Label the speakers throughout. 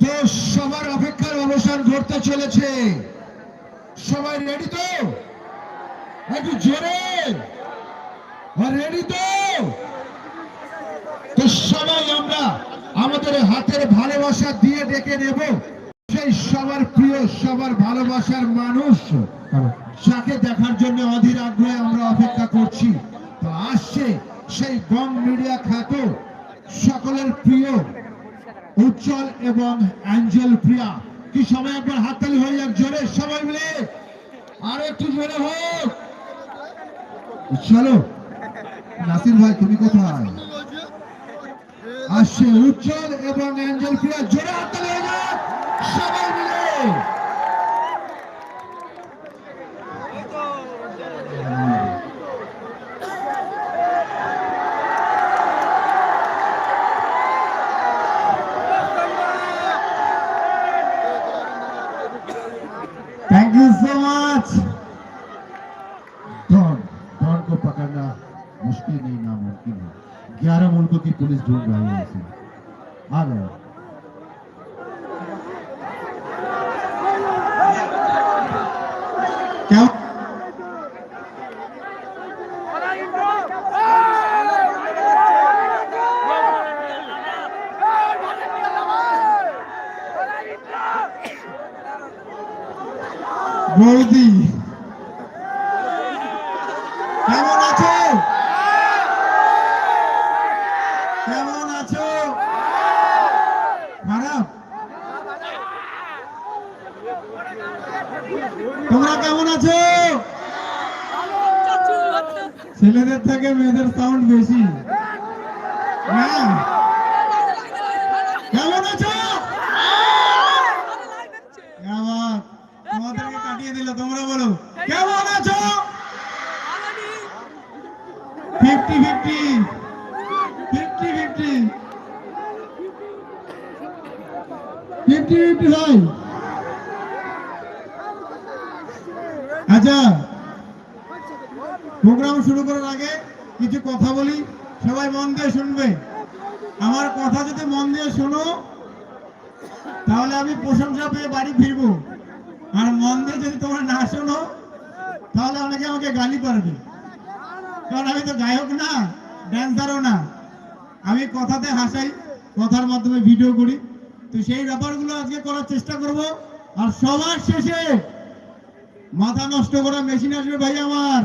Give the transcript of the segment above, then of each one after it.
Speaker 1: তো সবার অপেক্ষার অবসান ঘটতে চলেছে। সবাই রেডি তো? একটু জোরে। রেডি তো? তো সবাই আমরা আমাদের হাতের ভালোবাসা দিয়ে ডেকে নেব। সেই সবার প্রিয়, সবার ভালোবাসার মানুষ। যাকে দেখার জন্য অধীর আগ্রহে আমরা অপেক্ষা করছি। তো আসছে সেই বং মিডিয়া খ্যাত সকলের প্রিয় উজ্জ্বল এবং অ্যাঞ্জেল প্রিয়া। কি সবাই একবার হাততালি হয়ে যাক? জোরে সবাই মিলে। আর একটু জোরে হোক। চলো। নাসির ভাই, তুমি কোথায়? আসছে উজ্জ্বল এবং অ্যাঞ্জেল প্রিয়া। জোরে হাততালি হয়ে যাক। সবাই মিলে। School is doing very well. Agra. Count. Worthy. Fifty fifty fifty আচ্ছা প্রোগ্রাম শুরু করার আগে কিছু কথা বলি, সবাই মন দিয়ে শুনবে। আমার কথা যদি মন দিয়ে শোনো, তাহলে আমি প্রশংসা পেয়ে বাড়ি ফিরবো। আর মন দিয়ে যদি তোমরা না শোনো, তাহলে অনেকে আমাকে গালি পারবে। কারণ আমি তো গায়ক না ড্যান্সারও না। আমি কথাতে হাসাই, কথার মাধ্যমে ভিডিও করি। তো সেই ব্যাপারগুলো আজকে করার চেষ্টা করব। আর সবার শেষে মাথা নষ্ট করা মেশিন আসবে ভাই আমার।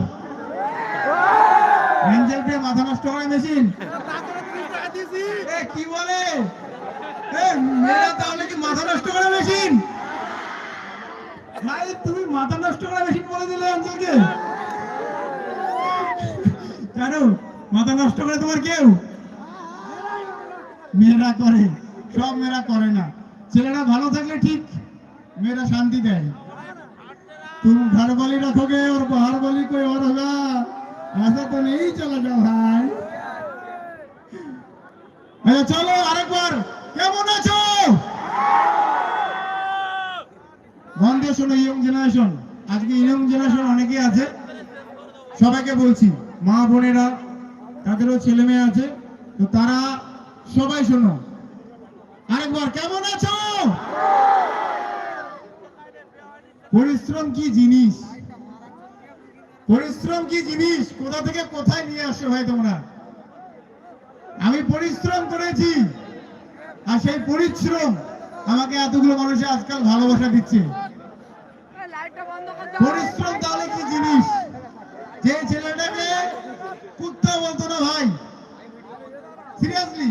Speaker 1: মাথা নষ্ট করা মেশিন কি বলে? তাহলে কি মাথা নষ্ট করা মেশিন ভাই, তুমি মাথা নষ্ট করা মেশিন বলে দিলে অঞ্চলকে কেন মাথা নষ্ট করে তোমার কেউ? মেয়েরা করে সব মেয়েরা করে না ছেলেরা ভালো থাকলে ঠিক মেয়েরা শান্তি দেয় तुम घर वाली रखोगे और बाहर वाली कोई और होगा ऐसा तो नहीं चलेगा भाई আচ্ছা চলো আরেকবার কেমন আছো মন দিয়ে শোনো ইয়ং জেনারেশন আজকে ইয়ং জেনারেশন অনেকেই আছে সবাইকে বলছি মা বোনেরা তাদেরও ছেলে মেয়ে আছে তো তারা সবাই শোনো। আরেকবার, কেমন আছো? পরিশ্রম কি জিনিস? পরিশ্রম কি জিনিস? কোথা থেকে কোথায় নিয়ে আসছো ভাই তোমরা? আমি পরিশ্রম করেছি, আর সেই পরিশ্রম আমাকে এতগুলো মানুষে আজকাল ভালোবাসা দিচ্ছে। পরিশ্রম তাহলে কি জিনিস? যে ছেলেটাকে কুত্তা বলতো না ভাই? সিরিয়াসলি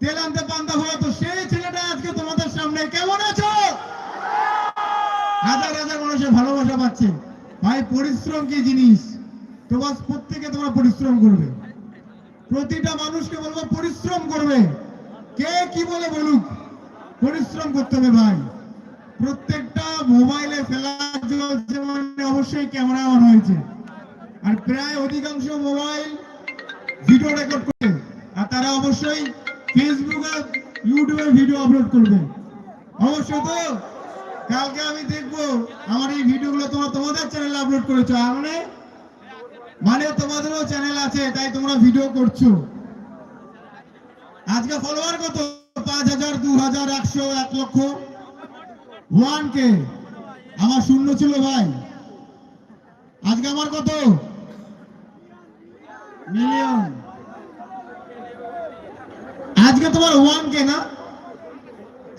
Speaker 1: তেল আনতে পান্তা হতো সেই ছেলেটা আজকে তোমাদের সামনে। কেমন আছো? হাজার হাজার মানুষের ভালোবাসা পাচ্ছে। ভাই, পরিশ্রম কি জিনিস? তোমার প্রত্যেকে তোমরা পরিশ্রম করবে। প্রতিটা মানুষকে বলব পরিশ্রম করবে। কে কি বলে বলুক? পরিশ্রম করতে হবে ভাই। প্রত্যেকটা মোবাইলে ফেলার মানে অবশ্যই ক্যামেরা অন হয়েছে। আর প্রায় অধিকাংশ মোবাইল ভিডিও রেকর্ড করে। আর তারা অবশ্যই ফেসবুকে ইউটিউবে ভিডিও আপলোড করবে অবশ্যই তো, কালকে আমি দেখব আমার এই ভিডিওগুলো তোমরা তোমাদের চ্যানেলে আপলোড করেছ। মানে মানে তোমাদেরও চ্যানেল আছে, তাই তোমরা ভিডিও করছ। আজকে ফলোয়ার কত? পাঁচ হাজার, দু হাজার, একশো, এক লক্ষ। ওয়ান কে আমার শূন্য ছিল ভাই। আজকে আমার কত? মিলিয়ন আজকে তোমার ওয়ান কে না?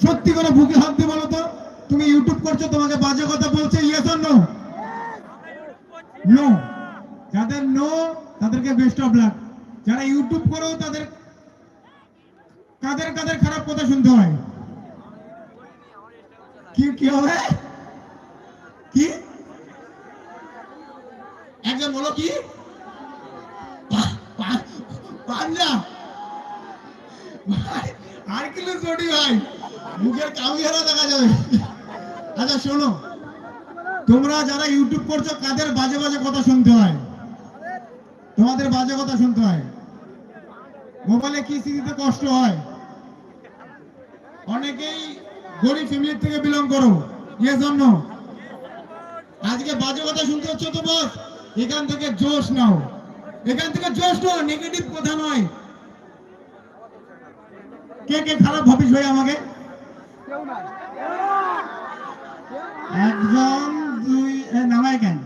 Speaker 1: সত্যি করে বুকে হাত বলো তো, তুমি ইউটিউব করছ, তোমাকে বাজে কথা বলছে ইয়েস অর নো নো যাদের নো তাদেরকে বেস্ট অফ লাক যারা ইউটিউব করেও তাদের কাদের কাদের খারাপ কথা শুনতে হয়? কি কি হবে? কি? একজন বলো কি? পাঞ্জা কিলো জড়ি ভাই। মুখের কামিয়ারা দেখা যাবে। আচ্ছা শোনো। তোমরা যারা ইউটিউব করছ, কাদের বাজে বাজে কথা শুনতে হয়? তোমাদের বাজে কথা শুনতে হয়? মোবাইলে কি সিটিতে কষ্ট হয়? অনেকেই গরিব ফ্যামিলি থেকে বিলং করো। এর জন্য। আজকে বাজে কথা শুনতে হচ্ছে তো বস? এখান থেকে জোশ নাও। এখান থেকে জোশ নাও নেগেটিভ কথা নয়। কে কে খারাপ ভাবিস ভাই আমাকে? একজন, দুই নামাই কেন?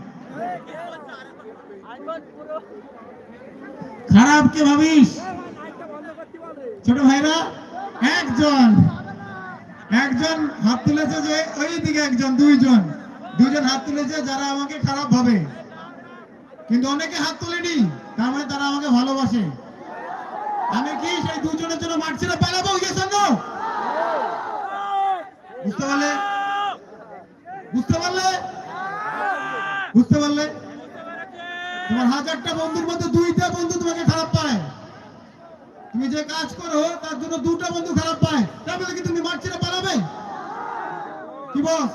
Speaker 1: খারাপ কে ভাবিস? ছোট ভাইরা, একজন। একজন হাত তুলেছে যে ওই দিকে একজন, দুইজন। দুইজন হাত তুলেছে যারা আমাকে খারাপ ভাবে। কিন্তু অনেকে হাত তোলেনি, তার মানে তারা আমাকে ভালোবাসে। আমি কি সেই দুজনের জন্য মাঠ ছেড়ে পালাবো? নো বুঝতে পারলে? বুঝতে পারলে? বুঝতে পারলে? তোমার হাজারটা বন্ধুর মধ্যে দুইটা বন্ধু তোমাকে খারাপ পায়। তুমি যে কাজ করো, তার জন্য দুটো বন্ধু খারাপ পায়। তারপরে কি তুমি মাঠ পালাবে? কি বস?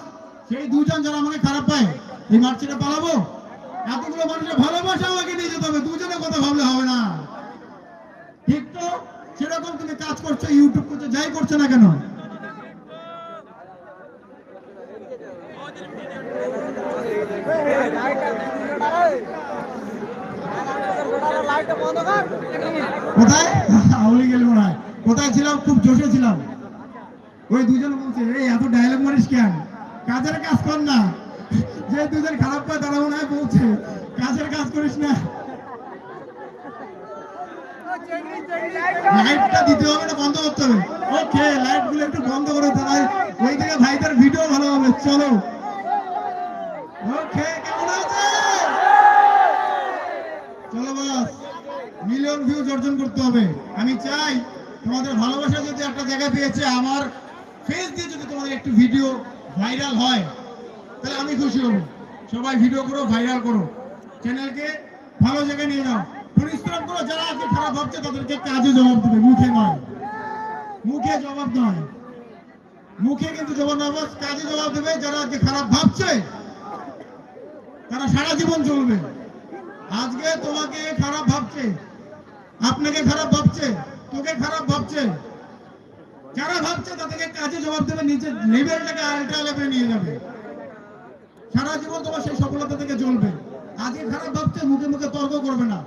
Speaker 1: সেই দুজন যারা আমাকে খারাপ পায়, এই মাঠ পালাবো? এতগুলো মানুষের ভালোবাসা আমাকে নিয়ে যেতে হবে। দুজনের কথা ভাবলে হবে না। সেরকম তুমি কাজ করছ ইউটিউব করছ, যাই করছ না কেন? কোথায়? মনে কোথায় ছিলাম? খুব জোশে ছিলাম। ওই দুজন বলছে, এই, এত কেন? কাজের কাজ কর না। যে খারাপ পায় তারা মনে হয় বলছে, কাজের কাজ করিস না। লাইটটা দিতে হবে বন্ধ করতে হবে। ওকে একটু বন্ধ করে তারা ওই থেকে ভাইদের ভিডিও ভালো হবে। চলো। ওকে, কেমন আছে? চলো বাস। মিলিয়ন ভিউজ অর্জন করতে হবে। আমি চাই তোমাদের ভালোবাসা যদি একটা জায়গায় পেয়েছে আমার ফেস দিয়ে যদি তোমাদের একটু ভিডিও ভাইরাল হয়, তাহলে আমি খুশি হব। সবাই ভিডিও করো ভাইরাল করো। চ্যানেলকে ভালো জায়গায় নিয়ে যাও পরিশ্রম করো যারা আজকে খারাপ ভাবছে তাদেরকে কাজে জবাব দেবে। মুখে নয়। মুখে জবাব নয়। মুখে কিন্তু জবাব কাজে জবাব দেবে। যারা আজকে খারাপ ভাবছে, তারা সারা জীবন চলবে। আজকে তোমাকে খারাপ ভাবছে, আপনাকে খারাপ ভাবছে, তোকে খারাপ ভাবছে। যারা ভাবছে তাদেরকে কাজে জবাব দেবে নিজের লেভেলটাকে আল্ট্রা লেভেলে নিয়ে যাবে। সারা জীবন তোমার সেই সফলতা থেকে চলবে। আজকে খারাপ ভাবছে, মুখে মুখে তর্ক করবে না।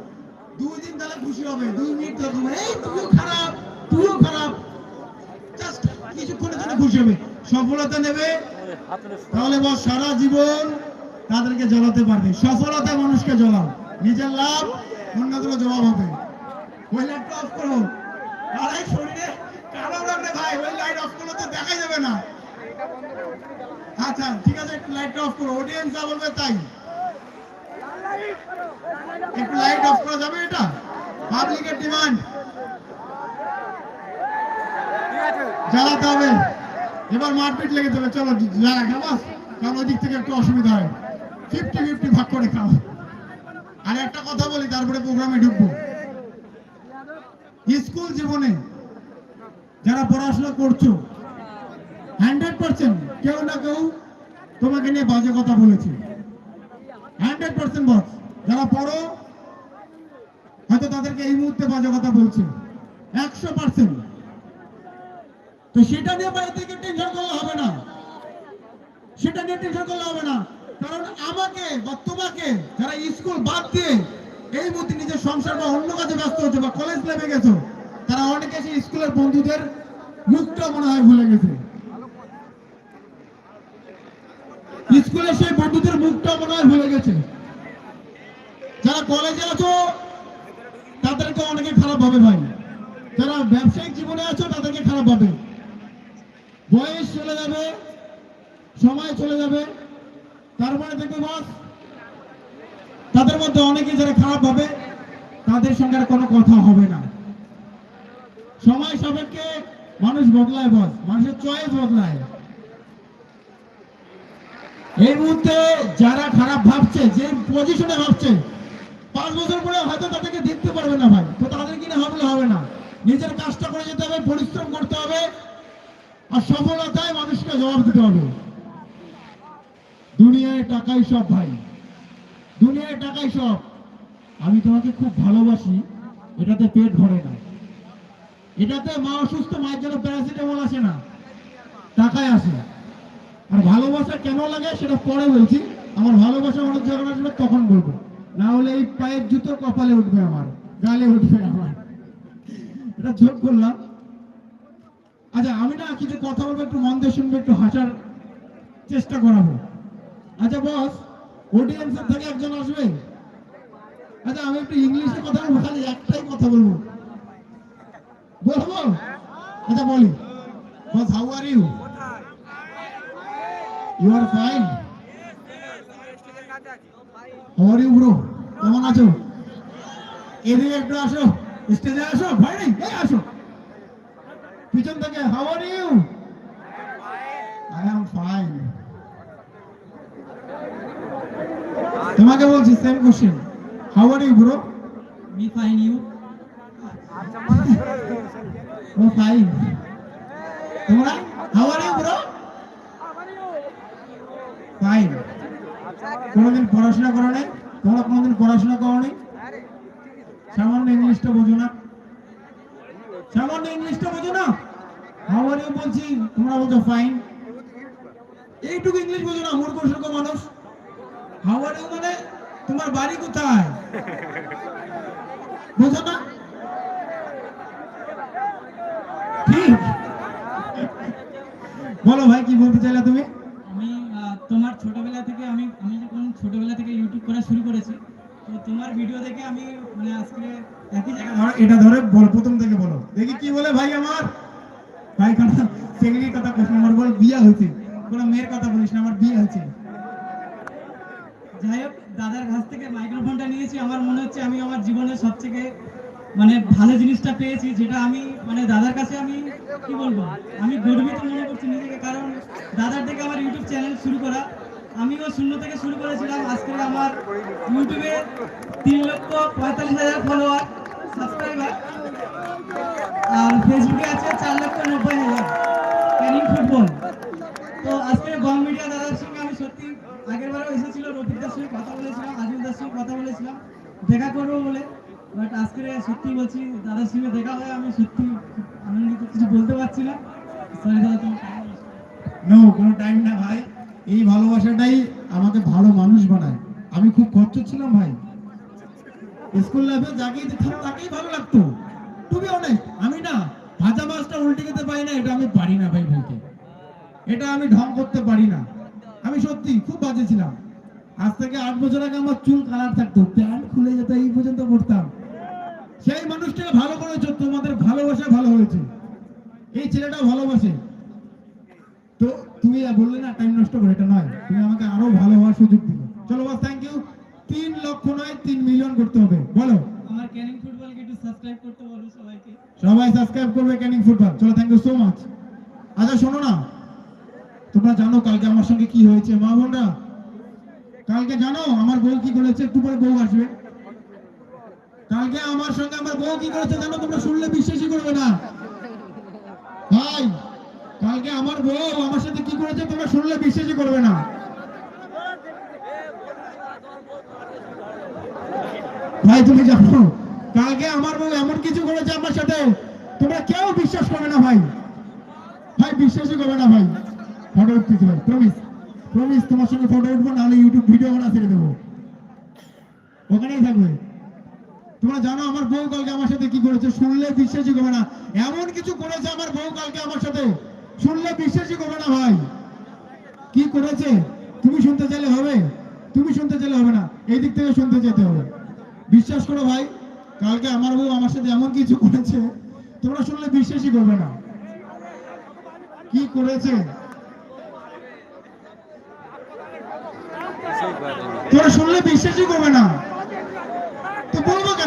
Speaker 1: দুই দিন তাহলে খুশি হবে, দুই মিনিট করবে এই, তুইও খারাপ তুইও খারাপ। কিছুক্ষণের জন্য খুশি হবে। সফলতা নেবে। তাহলে বস, সারা জীবন তাদেরকে জ্বলাতে পারবে। সফলতা মানুষকে জ্বলাও। নিজের লাভ, অন্যদের জবাব হবে। ওই লাইটটা অফ করো। আরে, শরীরে কালো লাগলে ভাই, ওই লাইট অফ করলে তো দেখাই যাবে না। আচ্ছা ঠিক আছে লাইটটা অফ করো। অডিয়েন্স যা বলবে তাই। একটু অফ করা যাবে এটা? পাবলিকের ডিমান্ড জ্বালাতে হবে। এবার মারপিট লেগে যাবে। চলো জ্বালা খাবাস কারণ ওই দিক থেকে একটু অসুবিধা হয়। ফিফটি ফিফটি ভাগ করে খাও। আর একটা কথা বলি, তারপরে প্রোগ্রামে ঢুকবো। স্কুল জীবনে যারা পড়াশোনা করছ হান্ড্রেড পার্সেন্ট কেউ না কেউ তোমাকে নিয়ে বাজে কথা বলেছে। হান্ড্রেড পার্সেন্ট বস যারা পড়ো, হয়তো তাদেরকে এই মুহূর্তে বাজে কথা বলছে। একশো পার্সেন্ট। তো সেটা নিয়ে বাইরে টেনশন করলে হবে না। সেটা নিয়ে টেনশন করলে হবে না। কারণ আমাকে বা তোমাকে যারা স্কুল বাদ দিয়ে এই মুহূর্তে নিজের সংসার বা অন্য কাজে ব্যস্ত হচ্ছে বা কলেজ লেভে গেছো, তারা অনেকে সেই স্কুলের বন্ধুদের মুখটা মনে হয় ভুলে গেছে। স্কুলে সেই বন্ধুদের মুখটা মনে হয় ভুলে গেছে। যারা কলেজে আছো, তাদেরকে অনেকে খারাপ ভাবে ভাই। যারা ব্যবসায়িক জীবনে আছো, তাদেরকে খারাপ ভাবে। বয়স চলে যাবে, সময় চলে যাবে। তারপরে দেখবে বস তাদের মধ্যে অনেকে যারা খারাপ ভাবে, তাদের সঙ্গে আর কোনো কথা হবে না। সময় সাপেক্ষে মানুষ বদলায় বস মানুষের চয়েস বদলায়। এই মুহূর্তে যারা খারাপ ভাবছে, যে পজিশনে ভাবছে, পাঁচ বছর পরে হয়তো তাদেরকে দেখতে পারবে না ভাই। তো তাদের কিনে ভাবলে হবে না। নিজের কাজটা করে যেতে হবে, পরিশ্রম করতে হবে, আর সফলতায় মানুষকে জবাব দিতে হবে। দুনিয়ায় টাকাই সব ভাই। দুনিয়ায় টাকাই সব। আমি তোমাকে খুব ভালোবাসি, এটাতে পেট ভরে না। এটাতে মা অসুস্থ, মায়ের জন্য প্যারাসিটামল আসে না। টাকায় আসে আর ভালোবাসা কেন লাগে সেটা পরে বলছি। আমার ভালোবাসা মানুষ যখন আসবে তখন বলব। না হলে এই পায়ের জুতো কপালে উঠবে আমার, গালে উঠবে আমার। এটা যোগ করলাম। আচ্ছা আমি না কিছু কথা বলব, একটু মন দিয়ে শুনবে, একটু হাসার চেষ্টা করাবো। আচ্ছা বস অডিয়েন্সের থেকে একজন আসবে? আচ্ছা আমি একটু ইংলিশে কথা বলব, খালি একটাই কথা বলব। বলব? আচ্ছা বলি। Boss how are you you are fine how are you bro কেমন আছো? এদিকে একটু আসো। স্টেজে আসো ভাই নেই? এই আসো। পিছন থেকে how are you I am fine তোমাকে বলছি same question how are you bro
Speaker 2: We find you.
Speaker 1: ও ফাইন তোমরা? How are you bro fine কোনোদিন পড়াশোনা করো নাই তোমরা কোনোদিন পড়াশোনা করো নাই সামান্য ইংলিশটা বোঝো না। সামান্য ইংলিশটা বোঝো না। ইউ বলছি, তোমরা বলছো ফাইন এইটুকু ইংলিশ বোঝো না মূর্খ সূর্খ মানুষ। ইউ মানে তোমার বাড়ি কোথায়? বোঝো না। বলো ভাই, কি বলতে চাইলা তুমি?
Speaker 2: তোমার ছোটবেলা থেকে আমি আমি যখন ছোটবেলা থেকে ইউটিউব করা শুরু করেছি তো তোমার ভিডিও দেখে আমি মানে আজকে একই জায়গায়
Speaker 1: ধরো, এটা ধরে বল প্রথম থেকে বলো। দেখি কি বলে ভাই আমার। ভাই কোন সেকেন্ডের কথা প্রশ্ন আমার বল বিয়ে হয়েছে। কোনো মেয়ের কথা বলিস না আমার বিয়ে হয়েছে।
Speaker 2: যাই হোক দাদার কাছ থেকে মাইক্রোফোনটা নিয়েছি। আমার মনে হচ্ছে আমি আমার জীবনের সবথেকে মানে ভালো জিনিসটা পেয়েছি যেটা আমি মানে দাদার কাছে আমি কি বলব? আমি গর্বিত মনে করছি নিজেকে, কারণ দাদার থেকে আমার ইউটিউব চ্যানেল শুরু করা, আমিও শূন্য থেকে শুরু করেছিলাম। আজকে আমার ইউটিউবে তিন লক্ষ পঁয়তাল্লিশ হাজার ফলোয়ার সাবস্ক্রাইবার আর ফেসবুকে আছে চার লক্ষ নব্বই হাজার ক্যানিং ফুটবল তো আজকে গম মিডিয়া দাদার সঙ্গে আমি সত্যি আগের বারও এসেছিল রফিকদার সঙ্গে কথা বলেছিলাম আজিমদার সঙ্গে কথা বলেছিলাম। দেখা করব বলে। বাট আজকে সত্যি বলছি, দাদার সঙ্গে দেখা হয় আমি সত্যি আনন্দিত, কিছু বলতে পারছি না। সরি দাদা তুমি
Speaker 1: নো কোনো টাইম না ভাই। এই ভালোবাসাটাই আমাকে ভালো মানুষ বানায়। আমি খুব কষ্ট ছিলাম ভাই। স্কুল লাইফে যাকে দেখতাম তাকেই ভালো লাগতো। বি অনেস্ট আমি না ভাজা মাছটা উল্টে খেতে পারি না, এটা আমি পারি না ভাই বলতে। এটা আমি ঢং করতে পারি না। আমি সত্যি খুব বাজে ছিলাম। আজ থেকে আট বছর আগে আমার চুল কালার থাকতো। প্যান্ট খুলে যেত, এই পর্যন্ত পড়তাম। সেই মানুষটাকে ভালো করেছ তোমাদের ভালোবাসা ভালো হয়েছে। এই ছেলেটা ভালোবাসে। তো তুমি বললে না টাইম নষ্ট করে এটা নয়। তুমি আমাকে আরও ভালো হওয়ার সুযোগ দিলে। চলো বাস থ্যাংক ইউ তিন লক্ষ নয় তিন মিলিয়ন করতে হবে। বলো।
Speaker 2: আমার ক্যানিং ফুটবলকে একটু সাবস্ক্রাইব করতে বলো সবাইকে।
Speaker 1: সবাই সাবস্ক্রাইব করবে ক্যানিং ফুটবল চলো থ্যাংক ইউ সো মাচ আচ্ছা শোনো না। তোমরা জানো কালকে আমার সঙ্গে কি হয়েছে মা বোনরা? কালকে জানো আমার বউ কি করেছে? একটু পরে বউ আসবে। কালকে আমার সঙ্গে আমার বউ কি করেছে জানো? তোমরা শুনলে বিশ্বাসই করবে না। ভাই, কালকে আমার বউ আমার সাথে কি করেছে তোমরা শুনলে বিশ্বাসই করবে না। ভাই, তুমি জানো কালকে আমার বউ এমন কিছু করেছে আমার সাথে, তোমরা কেউ বিশ্বাস করবে না ভাই। ভাই, বিশ্বাসই করবে না ভাই। ফটো উঠতেছি ভাই প্রমিস প্রমিস তোমার সঙ্গে ফটো উঠবো, নাহলে ইউটিউব ভিডিও বানা ছেড়ে দেবো। ওখানেই থাকবে। তোমরা জানো আমার বউ কালকে আমার সাথে কি করেছে? শুনলে বিশ্বাসই করবে না। এমন কিছু করেছে আমার বউ কালকে আমার সাথে। শুনলে বিশ্বাসই করবে না ভাই। কি করেছে? তুমি শুনতে চাইলে হবে। তুমি শুনতে চাইলে হবে না। এই দিক থেকে শুনতে যেতে হবে। বিশ্বাস করো ভাই, কালকে আমার বউ আমার সাথে এমন কিছু করেছে, তোমরা শুনলে বিশ্বাসই করবে না। কি করেছে? তোরা শুনলে বিশ্বাসই করবে না।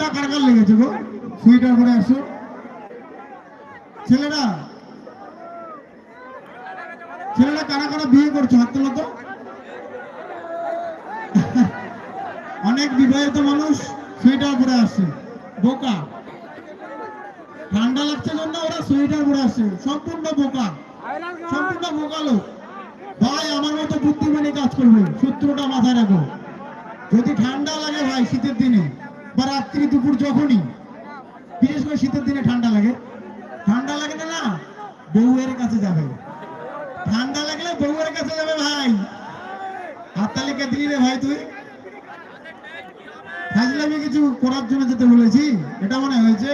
Speaker 1: ঠান্ডা কার কার লেগেছে গো? সুইটার পরে আসো। ছেলেরা ছেলেরা কারা কারা বিয়ে করছ, হাত তোলো তো। অনেক বিবাহিত মানুষ সোয়েটার পরে আসছে বোকা। ঠান্ডা লাগছে জন্য ওরা সোয়েটার পরে আসছে সম্পূর্ণ বোকা। সম্পূর্ণ বোকা লোক। ভাই, আমার মতো বুদ্ধিমানী কাজ করবে। সূত্রটা মাথায় রাখো। যদি ঠান্ডা লাগে ভাই, শীতের দিনে। বা রাত্রি দুপুর যখনই, বিশেষ করে শীতের দিনে ঠান্ডা লাগে। ঠান্ডা লাগে না না, বউয়ের কাছে যাবে। ঠান্ডা লাগলে বউয়ের কাছে যাবে ভাই। হাততালিকা দিলি রে ভাই তুই। ফাজলামি কিছু করার জন্য যেতে বলেছি, এটা মনে হয়েছে।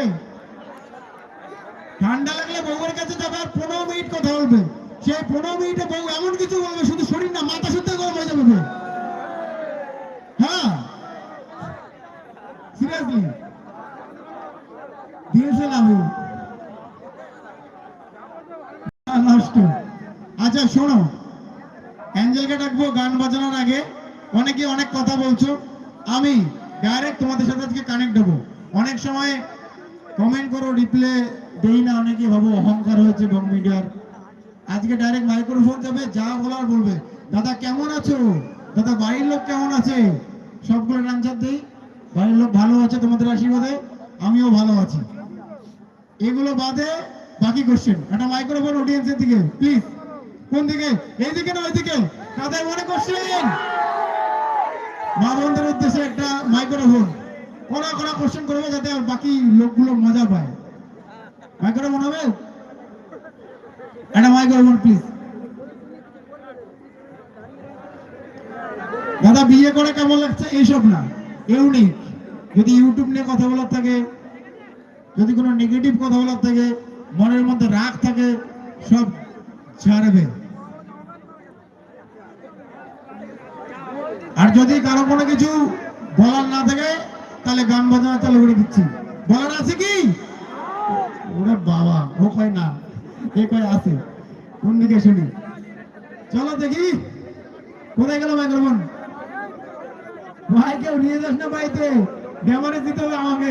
Speaker 1: ঠান্ডা লাগলে বউয়ের কাছে যাবে আর পনেরো মিনিট কথা বলবে। সেই পনেরো মিনিটে বউ এমন কিছু বলবে, শুধু শরীর না, মাথা শুদ্ধ গরম হয়ে যাবে হ্যাঁ? সিরিয়াসলি আচ্ছা শোনো। অ্যাঞ্জেলকে ডাকবো গান বাজানোর আগে। অনেকে অনেক কথা বলছো। আমি ডাইরেক্ট তোমাদের সাথে আজকে কানেক্ট হব। অনেক সময় কমেন্ট করো রিপ্লে দেই না। অনেকে ভাবো অহংকার হয়েছে বং মিডিয়ার। আজকে ডাইরেক্ট মাইক্রোফোন যাবে যা বলার বলবে। দাদা কেমন আছো? দাদা বাড়ির লোক কেমন আছে? সবগুলো আনসার দেই। বাড়ির লোক ভালো আছে তোমাদের আশীর্বাদে? আমিও ভালো আছি। এগুলো বাদে বাকি কোশ্চেন একটা মাইক্রোফোন অডিয়েন্সের দিকে প্লিজ কোন দিকে? এই দিকে না ওই দিকে কাদের মনে কোশ্চেন মা বোনদের উদ্দেশ্যে একটা মাইক্রোফোন কড়া কড়া কোশ্চেন করবে যাতে বাকি লোকগুলো মজা পায়। মাইক্রোফোন হবে? একটা মাইক্রোফোন প্লিজ দাদা, বিয়ে করে কেমন লাগছে? এইসব না। ইউনিক যদি ইউটিউব নিয়ে কথা বলার থাকে, যদি কোনো নেগেটিভ কথা বলার থাকে, মনের মধ্যে রাগ থাকে, সব ছাড়বে। আর যদি কারও কোনো কিছু বলার না থাকে, তাহলে গান বাজানো চালু করে দিচ্ছি। বলার আছে কি? ওরে বাবা, ও কয় না, এ কয় আছে। কোন দিকে শুনি? চলো দেখি। কোথায় গেল মাইক্রোফোন ভাই কেউ নিয়ে যাস না বাড়িতে। ব্যবহারে দিতে হবে আমাকে।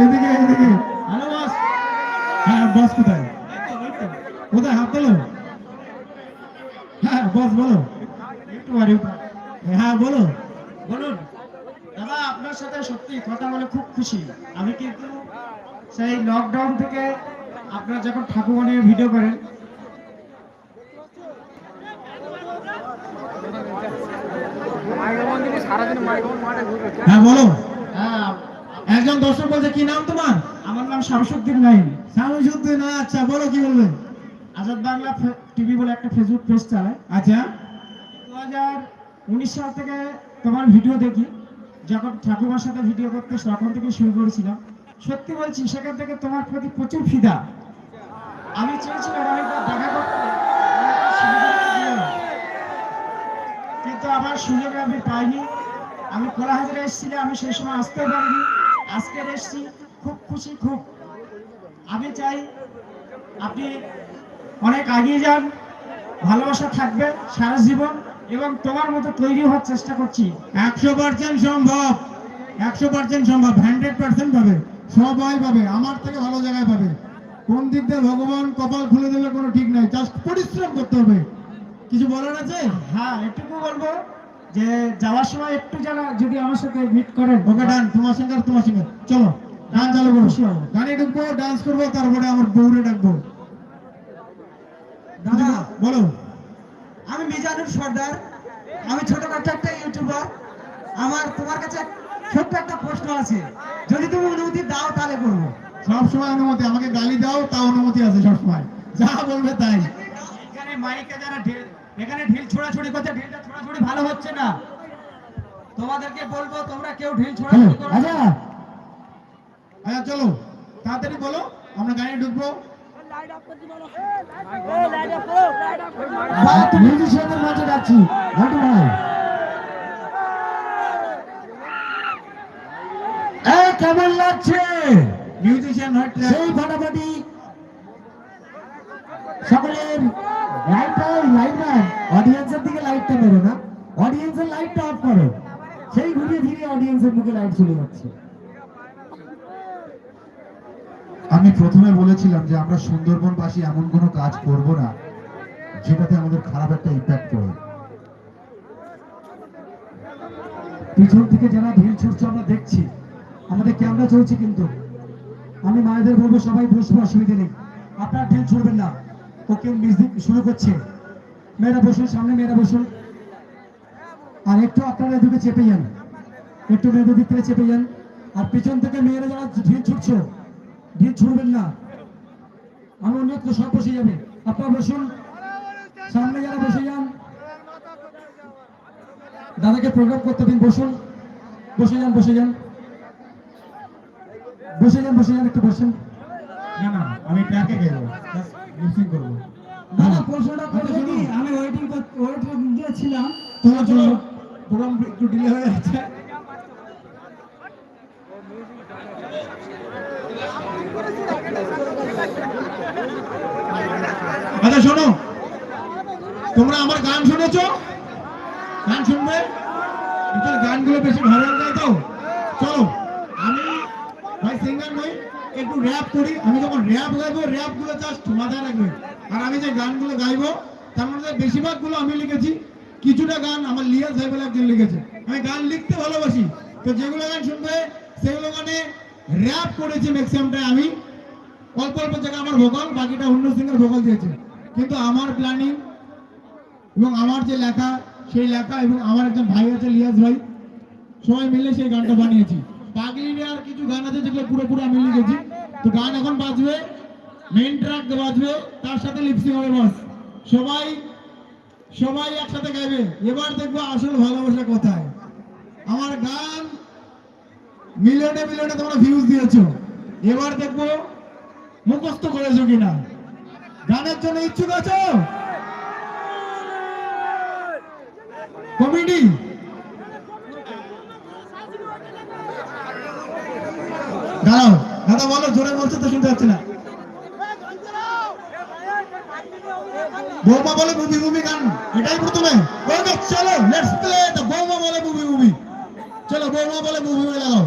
Speaker 1: এদিকে এদিকে। বস। হ্যাঁ বস কোথায়? কোথায়? হাত তোলো। হ্যাঁ বস বলো। হ্যাঁ বলো।
Speaker 3: বলুন। দাদা, আপনার সাথে সত্যি কথা বলে খুব খুশি। আমি কিন্তু সেই লকডাউন থেকে আপনারা যখন নিয়ে ভিডিও করেন
Speaker 1: হ্যাঁ বলো।
Speaker 3: হ্যাঁ
Speaker 1: একজন দর্শক বলছে কি নাম তোমার?
Speaker 3: আমার নাম শামসুদ্দিন নাইম
Speaker 1: শামসুদ্দিন আচ্ছা বলো কি
Speaker 3: আজাদ বাংলা টিভি বলে একটা ফেসবুক পেজ চালায়।
Speaker 1: আচ্ছা।
Speaker 3: দু হাজার উনিশ সাল থেকে তোমার ভিডিও দেখি। যখন ঠাকুমার সাথে ভিডিও করতে তখন থেকে শুরু করেছিলাম। সত্যি বলছি সেখান থেকে তোমার প্রতি প্রচুর ফিদা। আমি চেয়েছিলাম অনেকবার দেখা করতে। কিন্তু আমার সুযোগ আমি পাইনি। আমি কোলা হাজারে এসেছিলে আমি সেই সময় আসতেও পারিনি। আজকে এসেছি খুব খুশি খুব। আমি চাই আপনি অনেক এগিয়ে যান ভালোবাসা থাকবে সারা জীবন এবং তোমার মতো তৈরি হওয়ার চেষ্টা করছি।
Speaker 1: একশো পার্সেন্ট সম্ভব একশো পার্সেন্ট সম্ভব হান্ড্রেড পার্সেন্ট পাবে সবাই পাবে আমার থেকে ভালো জায়গায় পাবে। কোন দিক দিয়ে ভগবান কপাল খুলে দিলে কোনো ঠিক নাই জাস্ট পরিশ্রম করতে হবে। কিছু বলার আছে?
Speaker 4: হ্যাঁ এটুকু বলব যে যাওয়ার সময় একটু যেন যদি আমার সাথে মিট করেন
Speaker 1: ওকে ডান তোমার সঙ্গে আর তোমার সঙ্গে। চলো গান চালু করো। গানে ঢুকবো ডান্স করব তারপরে আমার বউরে ডাকবো।
Speaker 3: দাদা
Speaker 1: বলো।
Speaker 3: আমি মিজানুর সর্দার। আমি ছোটখাটো একটা ইউটিউবার আমার তোমার কাছে ছোট্ট একটা প্রশ্ন আছে। যদি তুমি অনুমতি দাও তাহলে করব।
Speaker 1: সব সময় অনুমতি আমাকে গালি দাও তা অনুমতি আছে সব সময়। যা বলবে তাই।
Speaker 4: এখানে মাইকে যারা এখানে ঢিল ছোড়াছুড়ি করছে ঢিলটা ছোড়াছুড়ি ভালো হচ্ছে না।
Speaker 3: তোমাদেরকে বলব তোমরা কেউ ঢিল ছোড়াছুড়ি করো
Speaker 4: আচ্ছা।
Speaker 1: আচ্ছা চলো তাড়াতাড়ি বলো আমরা গানে ঢুকবো।
Speaker 4: মিউজিশিয়ানের মাঝে যাচ্ছি ঘটু ভাই। কেমন লাগছে?
Speaker 1: মিউজিশিয়ান হয়
Speaker 4: সেই ফাটাফাটি সকলের লাইটটা মেরো না। অডিয়েন্সের লাইটটা অফ করো। সেই ঘুরিয়ে ফিরে অডিয়েন্সের মুখে লাইট চলে যাচ্ছে।
Speaker 1: আমি প্রথমে বলেছিলাম যে আমরা সুন্দরবনবাসী এমন কোনো কাজ করব না, যেটাতে আমাদের খারাপ একটা ইম্প্যাক্ট পড়ে।
Speaker 4: পিছন থেকে যারা ঢিল ছুটছে, আমরা দেখছি। আমাদের ক্যামেরা চলছে কিন্তু। আমি মায়েদের বলব, সবাই বসবো, অসুবিধা নেই। আপনার ঢিল ছুটবেন না। ওকে মিউজিক শুরু করছে। মেয়েরা বসুন, সামনে মেয়েরা বসুন। আর একটু আপনারা এদিকে চেপে যান। একটু মেয়েদের দিক থেকে চেপে যান। আর পিছন থেকে মেয়েরা যারা ঢিল ছুটছো ঢিল ছুটবেন না। আমি করছি, সব বসে যাবে। আপনারা বসুন। সামনে যারা বসে যান দাদাকে প্রোগ্রাম করতে দিন বসুন। বসে যান বসে যান। বসে যান বসে যান একটু বসেন।
Speaker 1: না না আমি ট্র্যাকে গেবো লিপসিং করব।
Speaker 4: দাদা প্রশ্নটা করবে
Speaker 3: আমি ওয়েটিং ওয়েটিং দিয়েছিলাম।
Speaker 1: চলো চলো প্রোগ্রাম একটু ডিলে হয়ে যাচ্ছে। আচ্ছা শোনো। তোমরা আমার গান শুনেছো? গান শুনবে? কিন্তু গানগুলো বেশি ভাইরাল যায় তো? চলো, আমি ভাই সিঙ্গার নই, একটু র্যাপ করি। আমি যখন র্যাপ গাইবো র্যাপগুলো জাস্ট মাথায় রাখবে। আর আমি যে গানগুলো গাইবো, তার মধ্যে বেশিরভাগগুলো আমি লিখেছি। কিছুটা গান আমার লিয়াস ভাই বলে একজন লিখেছে। আমি গান লিখতে ভালোবাসি। তো যেগুলো গান শুনবে, সেগুলো গানে র্যাপ করেছি ম্যাক্সিমামটা আমি। অল্প অল্প জায়গায় আমার ভোকাল বাকিটা অন্য সিঙ্গার ভোকাল দিয়েছে। কিন্তু আমার প্ল্যানিং এবং আমার যে লেখা, সেই লেখা এবং আমার একজন ভাই আছে লিয়াস ভাই, সবাই মিলে সেই গানটা বানিয়েছি। পাগলিরে আর কিছু গান আছে যেগুলো পুরোপুরি আমি লিখেছি। তো গান এখন বাজবে মেইন ট্র্যাক বাজবে, তার সাথে লিপসিং হবে বাস। সবাই সবাই একসাথে গাইবে। এবার দেখব আসল ভালোবাসা কোথায়। আমার গান মিলিয়নে মিলিয়নে তোমরা ভিউজ দিয়েছ। এবার দেখব মুখস্থ করেছ কিনা। গানের জন্য ইচ্ছুক আছো? কমিটি? দাঁড়াও। দাদা বলো, জোরে বলছো তো শুনতে পাচ্ছি না। বৌমা বলে বুবি বুবি গান, এটাই প্রথমে। ওকে চলো লেটস প্লে দ্য বৌমা বলে বুবি বুবি। চলো, বৌমা বলে বুবি বুবি লাগাও